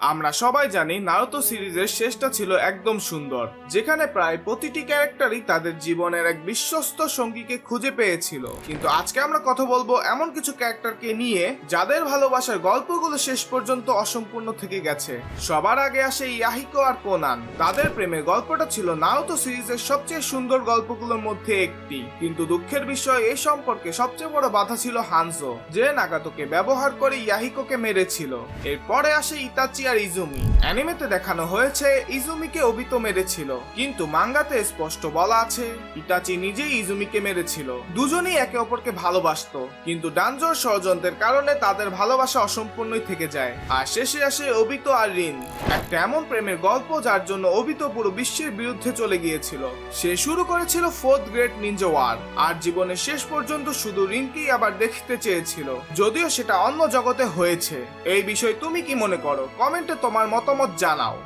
আমরা সবাই জানি নারুতো সিরিজের শেষটা ছিল একদম সুন্দর, যেখানে প্রায় প্রতিটি ক্যারেক্টারই তাদের জীবনের এক বিশ্বস্ত সঙ্গীকে খুঁজে পেয়েছিল। কিন্তু আজকে আমরা কথা বলব এমন কিছু ক্যারেক্টারকে নিয়ে, যাদের ভালোবাসার গল্পগুলো শেষ পর্যন্ত অসম্পূর্ণ থেকে গেছে। সবার আগে আসে ইয়াহিকো আর কোনান। তাদের প্রেমের গল্পটা ছিল নারুতো সিরিজের সবচেয়ে সুন্দর গল্পগুলোর মধ্যে একটি। কিন্তু দুঃখের বিষয় এই সম্পর্কে সবচেয়ে বড় বাধা ছিল হানজো, যে নাগাতোকে ব্যবহার করে ইয়াহিকোকে মেরেছিল। এরপরে আসে ইতাচি আর ইজুমি। অ্যানিমেতে দেখানো হয়েছে, ইজুমিকে ওবিতো মেরেছিল। কিন্তু মাঙ্গাতে স্পষ্ট বলা আছে ইতাচি নিজেই ইজুমিকে মেরেছিল। দুজনেই একে অপরকে ভালোবাসতো, কিন্তু ডানজোর ষড়যন্ত্রের কারণে তাদের ভালোবাসা অসম্পূর্ণই থেকে যায়। আর শেষে আসে ওবিতো আর রিন। একটা এমন প্রেমের গল্প যার জন্য ওবিতো পুরো বিশ্বের বিরুদ্ধে চলে গিয়েছিল। সে শুরু করেছিল ফোর্থ গ্রেড নিনজা ওয়ার, আর জীবনের শেষ পর্যন্ত শুধু রিনকেই আবার দেখতে চেয়েছিল। যদিও সেটা অন্য জগতে হয়েছে। এই বিষয়ে তুমি কি মনে করো? কমেন্টে তোমার মতামত জানাও।